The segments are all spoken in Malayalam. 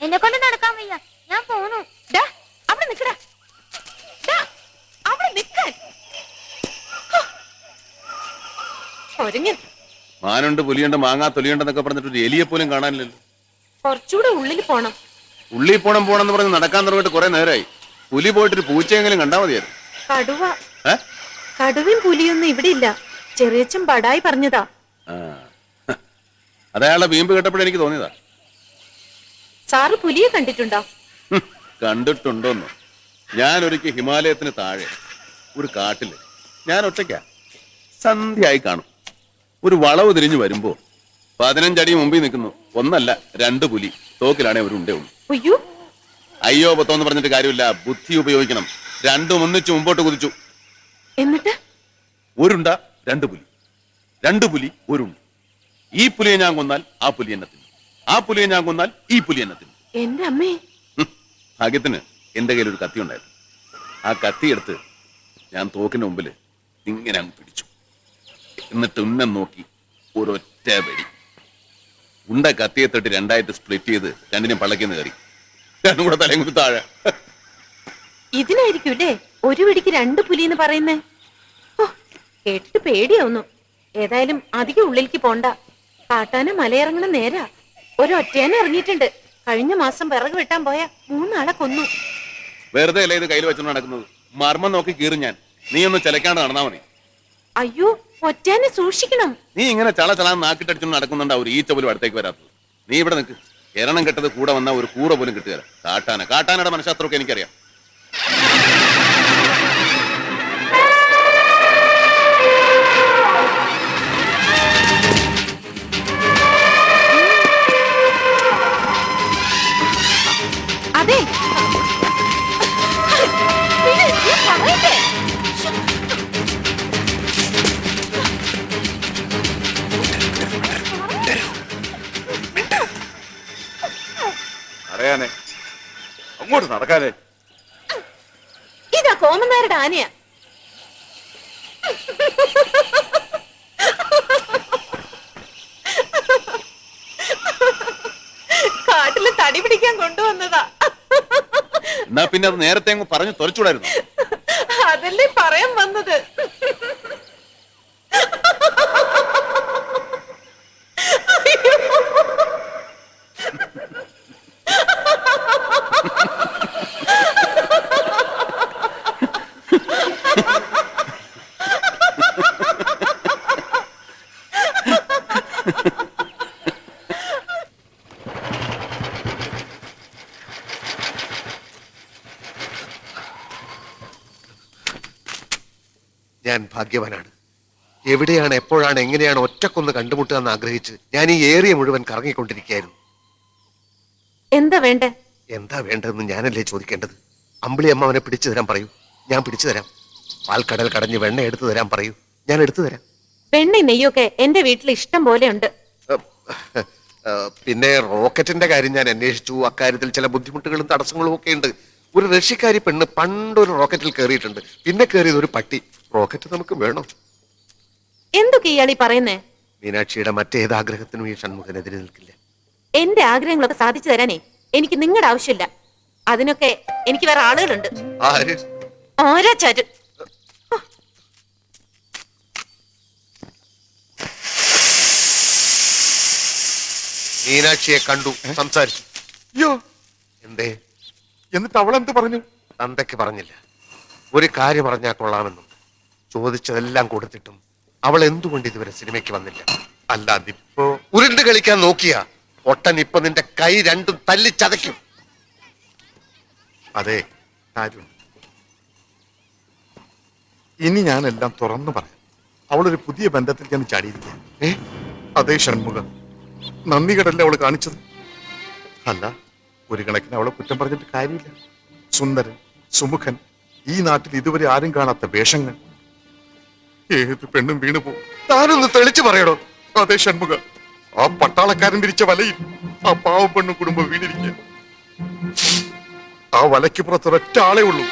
എന്നെ കൊണ്ട് നടക്കാൻ വയ്യ. ഞാൻ പോന്നു. അവിടെ നിക്കടാ അവിടെ നിക്കാൻ ഹോ. ഒരുങ്ങൻ മാനുണ്ട് പുലിയുണ്ട് മാങ്ങാ തൊലിയുണ്ടെന്നൊക്കെ പറഞ്ഞിട്ട് ഒരു എലിയെ പോലും കാണാനില്ലല്ലോ. കുറച്ചുകൂടെ ഉള്ളിൽ പോണം. ഉള്ളിൽ പോണം പോണെന്ന് പറഞ്ഞ് നടക്കാൻ തുടങ്ങിയിട്ട് കുറെ നേരമായി പുലി പോയിട്ടൊരു പൂച്ചയെങ്കിലും കണ്ടാ മതിയായിരുന്നു. കടുവ. കടുവയും പുലിയൊന്നും ഇവിടെ ഇല്ല. ചെറിയച്ചൻ പടായി പറഞ്ഞതാ. ആ. അതയാളുടെ വീമ്പ് കേട്ടപ്പോഴെനിക്ക് തോന്നിയതാ. സാറ് പുലിയെ കണ്ടിട്ടുണ്ടോ? കണ്ടിട്ടുണ്ടോന്ന്. ഞാൻ ഒരിക്കൽ ഹിമാലയത്തിന് താഴെ ഒരു കാട്ടിൽ ഞാൻ ഒറ്റയ്ക്കാ. സന്ധ്യയായി കാണും. ഒരു വളവ് തിരിഞ്ഞു വരുമ്പോ പതിനഞ്ചടി മുമ്പിൽ നിൽക്കുന്നു. ഒന്നല്ല രണ്ട് പുലി തോക്കിലാണെ ഒരു ഉണ്ടേ ഉള്ളൂ. അയ്യോ. അയ്യോ പത്തോന്ന് പറഞ്ഞിട്ട് കാര്യമില്ല. ബുദ്ധി ഉപയോഗിക്കണം. രണ്ടും ഒന്നിച്ചു മുമ്പോട്ട് കുതിച്ചു. എന്നിട്ട്? ഒരുണ്ട രണ്ട് പുലി. രണ്ട് പുലി ഒരുണ്ട് ഈ പുലിയെ ഞാൻ കൊന്നാൽ ആ പുലി എന്നെ തിന്നും. ആ പുലിയെ ഞാൻ കൊന്നാൽ ഈ പുലി എന്നെ തിന്നും. എന്റെ അമ്മേ. ഭാഗ്യത്തിന് എന്റെ കയ്യിൽ ഒരു കത്തി ഉണ്ടായിരുന്നു. ആ കത്തി എടുത്ത് ഞാൻ തോക്കിന് മുമ്പിൽ ഇങ്ങനെ അങ്ങ് പിടിച്ചു. എന്നിട്ട് ഉന്നം നോക്കി ഒരൊറ്റ വെടി. ഉണ്ട കത്തിയെ തൊട്ട് രണ്ടായിട്ട് സ്പ്ലിറ്റ് ചെയ്ത് രണ്ടിനും പള്ളക്കിന്ന് കയറി. രണ്ടും കൂടെ തലയും കൂടി താഴെ. ഇതിനായിരിക്കും അല്ലേ ഒരു വെടിക്ക് രണ്ട് പുലി എന്ന് പറയുന്നേ? കേട്ടിട്ട് പേടിയാവുന്നു. ഏതായാലും അധികം ഉള്ളിലേക്ക് പോണ്ട. കാട്ടാന മലയിറങ്ങണ നേരാ. ഒരു ഇറങ്ങിയിട്ടുണ്ട് കഴിഞ്ഞ മാസം വിറക് വെട്ടാൻ പോയ മൂന്നാളെ കൊന്നു. വെറുതെ അല്ലേ ഇത് കയ്യിൽ വെച്ചോണ്ട് നടക്കുന്നത്? മർമ്മം നോക്കി കീറും ഞാൻ. നീ ഒന്ന് ചിലക്കാണ്ട് നടന്നാ മതി. അയ്യോ ഒറ്റേനെ സൂക്ഷിക്കണം. നീ ഇങ്ങനെ ചള ചള നാക്കിട്ടടിച്ചോണ്ട് നടക്കുന്നുണ്ട് ഒരു ഈച്ച പോലും അടുത്തേക്ക് വരാത്തത്. നീ ഇവിടെ നിൽക്ക് എരണം കെട്ടത് കൂടെ വന്ന ഒരു കൂടെ പോലും കിട്ടുകയില്ല. കാട്ടാന. കാട്ടാനയുടെ മനഃശാസ്ത്രമൊക്കെ എനിക്കറിയാം. അങ്ങോട്ട് നടക്കാനേ. ഇതാ കോമന്നാരുടെ ആനയാ. കാട്ടിൽ തടി പിടിക്കാൻ കൊണ്ടുവന്നതാ. എന്നാ പിന്നെ അത് നേരത്തെ അങ്ങ് പറഞ്ഞു തുറച്ചുകൂടായിരുന്നു അതല്ലേ പറയാൻ വന്നത്. ഞാൻ ഭാഗ്യവാനാണ്. എവിടെയാണ് എപ്പോഴാണ് എങ്ങനെയാണ് ഒറ്റക്കൊന്ന് കണ്ടുമുട്ടുക എന്ന് ആഗ്രഹിച്ച് ഞാൻ ഈ ഏരിയ മുഴുവൻ കറങ്ങിക്കൊണ്ടിരിക്കുകയായിരുന്നു. എന്താ വേണ്ടേ? എന്താ വേണ്ടതെന്ന് ഞാനല്ലേ ചോദിക്കേണ്ടത്? അമ്പിളി അമ്മ അവനെ പിടിച്ചു തരാൻ പറയൂ. ഞാൻ പിടിച്ചു തരാം. പാൽക്കടൽ കടഞ്ഞ് വെണ്ണ എടുത്തു തരാൻ പറയൂ. ഞാൻ എടുത്തു തരാം. വെണ്ണ നെയ്യൊക്കെ എന്റെ വീട്ടിൽ ഇഷ്ടം പോലെ ഉണ്ട്. പിന്നെ റോക്കറ്റിന്റെ കാര്യം ഞാൻ അന്വേഷിച്ചു. അക്കാര്യത്തിൽ ചില ബുദ്ധിമുട്ടുകളും തടസ്സങ്ങളും ഒക്കെ ഉണ്ട്. ഒരു റഷ്യക്കാരി പെണ്ണ് പണ്ടൊരു റോക്കറ്റിൽ കയറിയിട്ടുണ്ട്. പിന്നെ കയറിയത് ഒരു പട്ടി. റോക്കറ്റ് നമുക്ക് വേണം? എന്തൊക്കെ ഈ പറയുന്നേ? മീനാക്ഷിയുടെ മറ്റേത് ആഗ്രഹത്തിനും ഈ ഷൺമുഖനെതിരെ നിൽക്കില്ല. എന്റെ ആഗ്രഹങ്ങളൊക്കെ സാധിച്ചു തരാനേ. എനിക്ക് നിങ്ങളുടെ ആവശ്യമില്ല. അതിനൊക്കെ എനിക്ക് വേറെ ആളുകളുണ്ട്. ആര്? ആരാ ചാര് മീനാക്ഷിയെ കണ്ടു. സംസാരിച്ചു. അയ്യോ. എന്തേ? എന്നിട്ട് അവൾ എന്ത് പറഞ്ഞു? നന്ദയ്ക്ക് പറഞ്ഞില്ല. ഒരു കാര്യം പറഞ്ഞാൽ കൊള്ളാമെന്നും ചോദിച്ചതെല്ലാം കൊടുത്തിട്ടും അവൾ എന്തുകൊണ്ട് ഇതുവരെ സിനിമയ്ക്ക് വന്നില്ല? അല്ല അതിപ്പോ ഉരുണ്ട് കളിക്കാൻ നോക്കിയ ഒട്ടൻ ഇപ്പൊ നിന്റെ കൈ രണ്ടും തല്ലി ചതയ്ക്കും. അതെ കാര്യം. ഇനി ഞാനെല്ലാം തുറന്നു പറയാം. അവളൊരു പുതിയ ബന്ധത്തിൽ ഞാൻ ചാടിയിരിക്കുക ഏ? അതേ ഷൺമുഖം. നന്ദി കടല്ലേ അവൾ കാണിച്ചത്? അല്ല ഒരു കണക്കിന് അവളെ കുറ്റം പറഞ്ഞിട്ട് കാര്യമില്ല. സുന്ദരൻ സുമുഖൻ ഈ നാട്ടിൽ ഇതുവരെ ആരും കാണാത്ത വേഷങ്ങൾ. ഏത് പെണ്ണും വീണു പോകും. താനൊന്ന് തെളിച്ചു പറയണോ അതെ ഷൺമുഖ ആ പട്ടാളക്കാരൻ തിരിച്ച വലയിൽ ആ പാവ പെണ്ണും കുടുംബം വീണിരിക്കുക ആ വലയ്ക്ക് പുറത്ത് ഒരൊറ്റ ആളേ ഉള്ളൂ.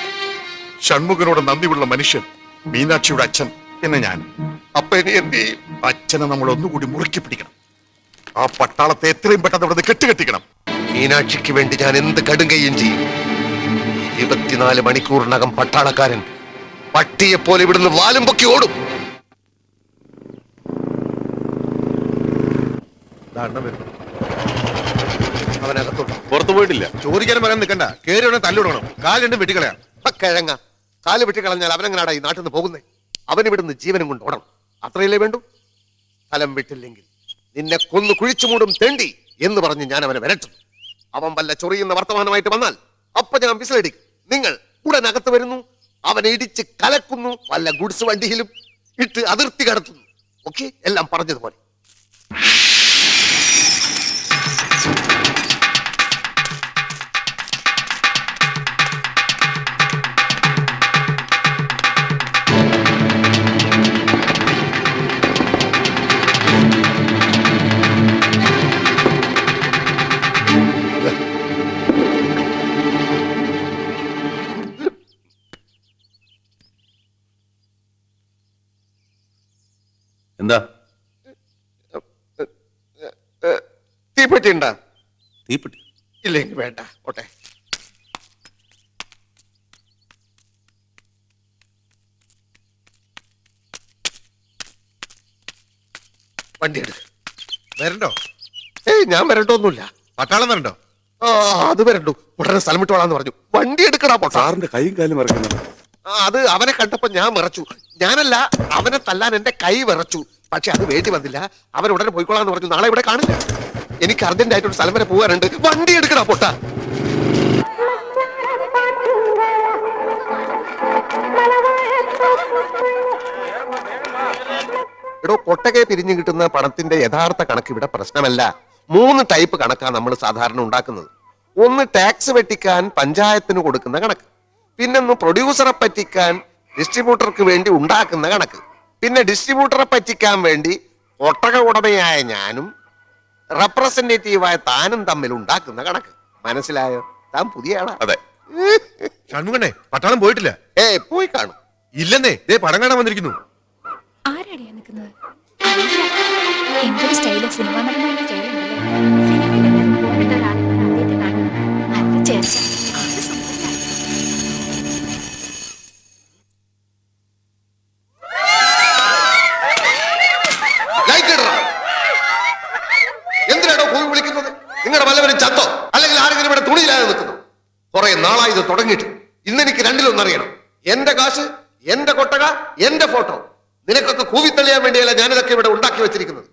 ഷൺമുഖനോട് നന്ദിയുള്ള മനുഷ്യൻ മീനാക്ഷിയുടെ അച്ഛൻ എന്നെ ഞാൻ. അപ്പൊ ഇനി എന്ത് ചെയ്യും? അച്ഛനെ നമ്മൾ ഒന്നുകൂടി മുറുക്കി പിടിക്കണം. ആ പട്ടാളത്തെ എത്രയും പെട്ടെന്ന് ഇവിടെ കെട്ടുകെട്ടിക്കണം. മീനാക്ഷിക്ക് വേണ്ടി ഞാൻ എന്ത് കടുങ്കയും ചെയ്യും? ഇരുപത്തിനാല് മണിക്കൂറിനകം പട്ടാളക്കാരൻ പട്ടിയെ പോലെ ഇവിടുന്ന് വാലും പൊക്കി ഓടും. അവനകത്തുണ്ട് പുറത്തു പോയിട്ടില്ല. ചോദിക്കാനും പറയാൻ നിൽക്കണ്ട. കേറി ഉടനെ തല്ലിടണം കാൽ രണ്ടും വെട്ടിക്കളയാ കിഴങ്ങ. കാൽ വെട്ടി കളഞ്ഞാൽ അവനെങ്ങനാടാ ഈ നാട്ടിൽ നിന്ന് പോകുന്നേ? അവൻ ഇവിടുന്ന് ജീവനും കൊണ്ട് ഓടണം. അത്രയല്ലേ വേണ്ടു? സ്ഥലം വിട്ടില്ലെങ്കിൽ. നിന്നെ കൊന്നു കുഴിച്ചു മൂടും തെണ്ടി എന്ന് പറഞ്ഞ് ഞാൻ അവനെ വരട്ടും. അവൻ വല്ല ചൊറിയുന്ന വർത്തമാനമായിട്ട് വന്നാൽ അപ്പൊ ഞാൻ വിസിലടിക്കും. നിങ്ങൾ ഉടനകത്ത് വരുന്നു അവനെ ഇടിച്ച് കലക്കുന്നു വല്ല ഗുഡ്സ് വണ്ടിയിലും ഇട്ട് അതിർത്തി കടത്തുന്നു. ഓക്കെ എല്ലാം പറഞ്ഞതുപോലെ. തീപ്പെട്ടി ഉണ്ടാ തീപ്പെട്ടി. ഇല്ലെങ്കിൽ വേണ്ട. ഓട്ടെ വണ്ടി എടുക്ക്. വരണ്ടോ? ഏയ് ഞാൻ വരണ്ടോന്നുമില്ല. പട്ടാളം വരണ്ടോ? ആ അത് വരണ്ടു. ഉടനെ സ്ഥലം വിട്ടോളാന്ന് പറഞ്ഞു. വണ്ടി എടുക്കടാ പൊട്ടാ. സാറിന്റെ കൈയും കാലും മറക്കുന്നുണ്ട് ആ, അത് അവനെ കണ്ടപ്പോ ഞാൻ വിറച്ചു. ഞാനല്ല അവനെ തല്ലാൻ എന്റെ കൈ വിറച്ചു. പക്ഷെ അത് വേണ്ടി വന്നില്ല. അവൻ ഉടനെ പോയിക്കോളാന്ന് പറഞ്ഞു. നാളെ ഇവിടെ കാണില്ല. എനിക്ക് അർജന്റ് ആയിട്ട് ഒരു സ്ഥലം വരെ പോകാനുണ്ട്. വണ്ടി എടുക്കടാ പൊട്ട. എടോ കൊട്ടകെ പിരിഞ്ഞു കിട്ടുന്ന പണത്തിന്റെ യഥാർത്ഥ കണക്ക് ഇവിടെ പ്രശ്നമല്ല. മൂന്ന് ടൈപ്പ് കണക്കാണ് നമ്മൾ സാധാരണ ഉണ്ടാക്കുന്നത്. ഒന്ന് ടാക്സ് വെട്ടിക്കാൻ പഞ്ചായത്തിന് കൊടുക്കുന്ന കണക്ക്. പിന്നൊന്ന് പ്രൊഡ്യൂസറെ പറ്റിക്കാൻ ഡിസ്ട്രിബ്യൂട്ടർക്ക് വേണ്ടി ഉണ്ടാക്കുന്ന കണക്ക്. പിന്നെ ഡിസ്ട്രിബ്യൂട്ടറെ പറ്റിക്കാൻ വേണ്ടി ഒട്ടക ഉടമയായ ഞാനും റെപ്രസെന്റേറ്റീവായ താനും തമ്മിൽ ഉണ്ടാക്കുന്ന കണക്ക്. മനസ്സിലായോ? താൻ പുതിയ ആളാ. അതെ. ഷൺമുഖണ്ണേ പട്ടാളം പോയിട്ടില്ല. ഏ പോയി കാണും. ഇല്ലെന്നേ ദേ പടം കാണാൻ വന്നിരിക്കുന്നു. ആരാടിയാ നിൽക്കുന്നത്? എന്തൊരു സ്റ്റൈൽ സിനിമ നടന്മാരുടെ ഒരാളെ ഇത് തുടങ്ങിയിട്ട് ഇന്ന് എനിക്ക് രണ്ടിലൊന്നറിയണം. എന്റെ കാശ് എന്റെ കൊട്ടക എന്റെ ഫോട്ടോ. നിനക്കൊക്കെ കൂവിത്തെളിയാൻ വേണ്ടിയല്ല ഞാനിതൊക്കെ ഇവിടെ ഉണ്ടാക്കി വെച്ചിരിക്കുന്നത്.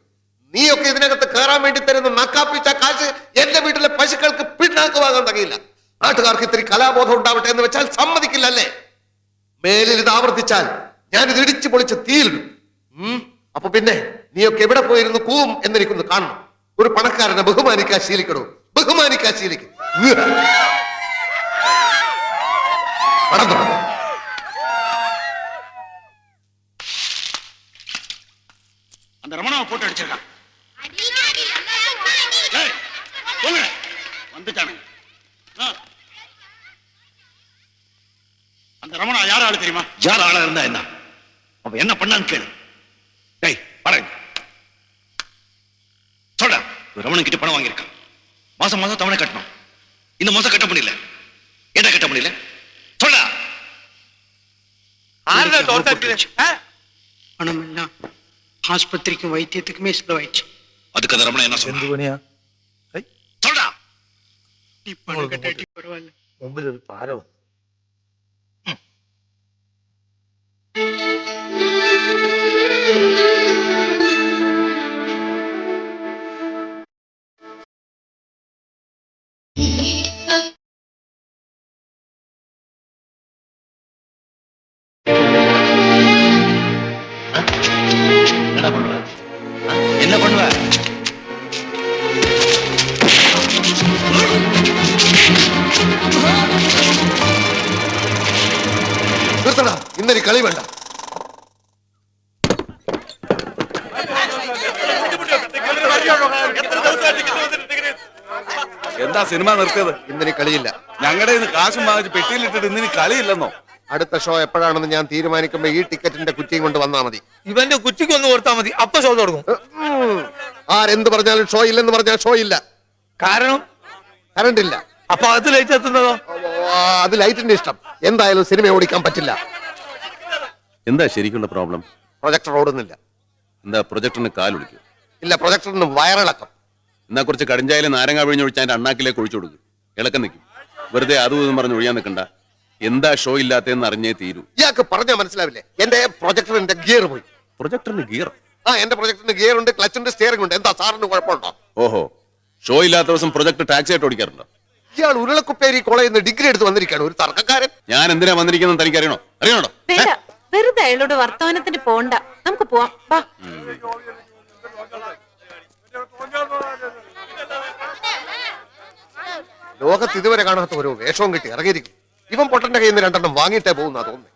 നീയൊക്കെ ഇതിനകത്ത് കയറാൻ വേണ്ടി തരുന്ന നക്കാപ്പിച്ച കാശ് എന്റെ വീട്ടിലെ പശുക്കൾക്ക് പിണ്ണാക്ക് വാങ്ങാൻ തകയില്ല. നാട്ടുകാർക്ക് ഇത്തിരി കലാബോധം ഉണ്ടാവട്ടെ എന്ന് വെച്ചാൽ സമ്മതിക്കില്ല അല്ലേ മേലിൽ ഇത് ആവർത്തിച്ചാൽ ഞാൻ ഇത് ഇടിച്ചു പൊളിച്ച് തീയിലിടും. അപ്പൊ പിന്നെ നീയൊക്കെ എവിടെ പോയിരുന്നു കൂവും എന്നെനിക്കൊന്ന് കാണണം. ഒരു പണക്കാരനെ ബഹുമാനിക്കാൻ ശീലിക്കണോ ബഹുമാനിക്കാൻ ശീലിക്കും. நடந்துடும் அந்த ரமணாவை போட்டு அடிச்சிருக்கான். வந்துட்டானுங்க. அந்த ரமணா யார் ஆளு தெரியுமா? யார் ஆளா இருந்தா என்ன? அப்ப என்ன பண்ணான்னு கேளு. டேய் பாருங்க சொல்ற ரமணன் கிட்ட பணம் வாங்கியிருக்கான். மாசம் மாசம் தவணை கட்டணும். இந்த மாசம் கட்ட முடியல. என்ன கட்ட முடியல? ஆஸ்பத்திரிக்கும் வைத்தியத்துக்குமே செலவாயிடுச்சு அதுக்கு அந்த என்ன சொன்னா சொல்லா நீ பணம் கட்டாட்டி ഇന്നൊരു കളി വേണ്ട. എന്താ സിനിമ നിർത്തിയത്? ഇന്നിനി കളിയില്ല. ഞങ്ങളുടെ ഇന്ന് കാശും വാങ്ങിച്ച് പെട്ടിയിലിട്ടിട്ട് ഇന്നിനി കളിയില്ലെന്നോ? അടുത്ത ഷോ എപ്പോഴാണെന്ന് ഞാൻ തീരുമാനിക്കുമ്പോ ഈ ടിക്കറ്റിന്റെ കുറ്റിയും കൊണ്ട് വന്നാ മതി. ഇവന്റെ കുറ്റിക്ക് ഒന്ന് കൊടുത്താൽ മതി. അപ്പൊ ഷോ തുടങ്ങും. ഉം. ആരെന്ത് പറഞ്ഞാലും ഷോ ഇല്ലെന്ന് പറഞ്ഞാൽ ഷോ ഇല്ല. കാരണം? കറണ്ട് ഇല്ല അപ്പൊ അത് ലൈറ്റ് എത്തുന്നതോ? ആ, അത് ലൈറ്റിന്റെ ഇഷ്ടം. എന്തായാലും സിനിമ ഓടിക്കാൻ പറ്റില്ല. എന്താ ശരിക്കുള്ള പ്രോബ്ലം പ്രൊജക്ടർ ഓടുന്നില്ല. എന്താ പ്രൊജക്ടറിന് കാലൊടിക്കും ഇല്ല പ്രൊജക്ടറിന് വയറിളക്കം. എന്നാ കുറച്ച് കടിഞ്ചായാലും നാരങ്ങ പിഴിഞ്ഞൊഴിച്ച് അതിന്റെ അണ്ണാക്കിലേക്ക് ഒഴിച്ചു കൊടുക്കും. ഇളക്കം നിൽക്കും. വെറുതെ അതും ഇതും പറഞ്ഞ് ഒഴിയാൻ നിൽക്കണ്ട. എന്താ ഷോ ഇല്ലാത്തതെന്ന് അറിഞ്ഞേ തീരൂ. ഇയാൾക്ക് പറഞ്ഞാൽ മനസ്സിലാവില്ലേ? എന്റെ പ്രൊജക്ടറിന്റെ ഗിയർ പോയി. പ്രൊജക്ടറിന് ഗിയർ ആ എന്റെ പ്രൊജക്ടറിന് ഗിയർ ഉണ്ട് ക്ലച്ചിന്റെ ഉണ്ട് സ്റ്റിയറിംഗ് ഉണ്ട്. എന്താ സാറിന് കുഴപ്പമുണ്ടോ? ഓഹോ. ഷോ ഇല്ലാത്ത ദിവസം പ്രൊജക്ട് ടാക്സി ആയിട്ട് ഓടിക്കാറുണ്ടോ? ഇയാൾ ഉരുളക്കുപ്പേരി കോളേജിൽ നിന്ന് ഡിഗ്രി എടുത്ത് വന്നിരിക്കുകയാണ് ഒരു തർക്കക്കാരൻ. ഞാൻ എന്തിനാ വന്നിരിക്കുന്നത് തനിക്ക് അറിയണോ? അറിയണോ വെറുതെ അയാളോട് വർത്തമാനത്തിന് പോണ്ട. നമുക്ക് പോവാം. വാ. ലോകത്ത് ഇതുവരെ കാണാത്ത ഒരു വേഷവും കിട്ടി. ഇറങ്ങിയിരിക്കും. ഇവൻ പൊട്ടന്റെ കയ്യിൽ നിന്ന് രണ്ടെണ്ണം വാങ്ങിയിട്ടേ പോകുന്ന തോന്നുന്നു.